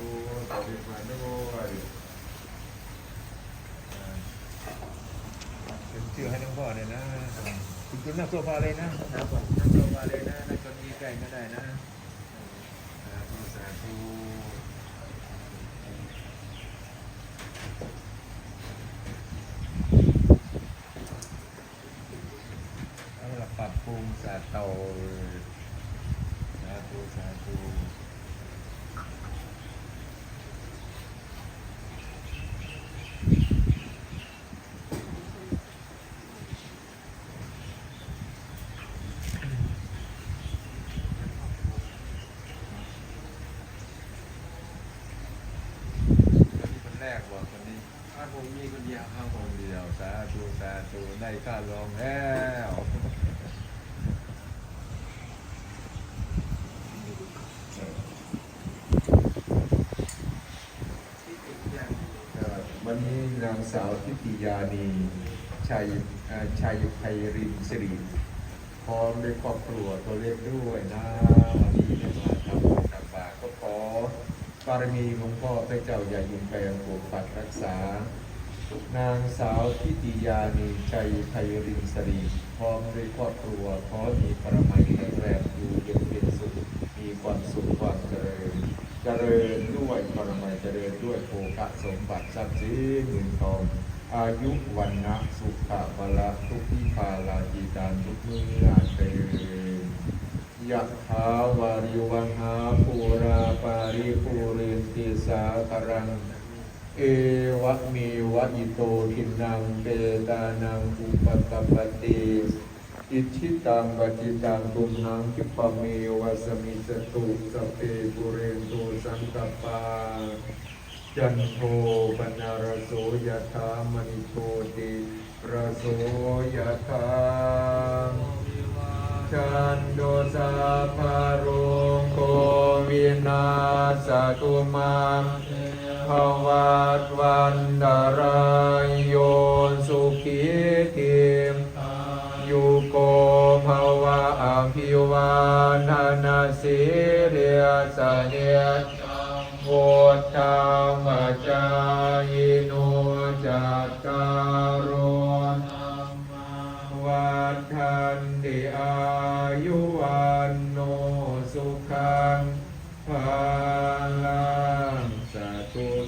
ธุต่อไปมาด้วยเป็นชื่อให้หลวงพ่อเลยนะคุณจุนนั่งโซฟาเลยนะนั่งโซฟาเลยนะนั่งเก้าอี้ใกล้ก็ได้นะสาธุสาธุเอาละปรับปรุงสาโตสาธุสาธุ คนแรกบอกคนนี้ มีคนเดียวข้างคนเดียวสาธุสาธุได้ค่าลองแล้ววันนี้นางสาวทิติยานีชัยชัยไพรินสิริพร้อมด้วยครอบครัวตัวเล็กด้วยนะวันนี้มาทำบุญตักบาตรก็ขอบารมีหลวงพ่อพระเจ้าอย่ายิงแปลงปกปักรักษา นางสาวทิติยานีใจไพรินสรี พร้อมด้วยครอบครัวขอมีปรมัยแข็งแรงอยู่เย็นเป็นสุข มีความสุขความเจริญ เจริญด้วยปรมัยเจริญด้วยโภคสมบัติทรัพย์สินเงินทอง อายุวันนะสุขะพละทุกทิพาลาจิตานทุกเมื่อเตยะถาวาริวังหาปูราปาริปูเรนติสาครัง เอวะเมวะอิโตทินังเปตานังอุปกปปติอิชิตังปฏิตังตุมหังคิปะเมวะสมิจตุสพเพปุเรนตุสังกปาจันโทปนารโสยถามณิโชติระโสยถาชันโดสาภารุงโค วินาสตุมาภวัตวันดารายโยสุขีติยุโกภวะอภิวานานาสิเรียสเนตโพธามาจายโนจักการุณวัฏทันติอายุวันโนสุขัง Uh-huh.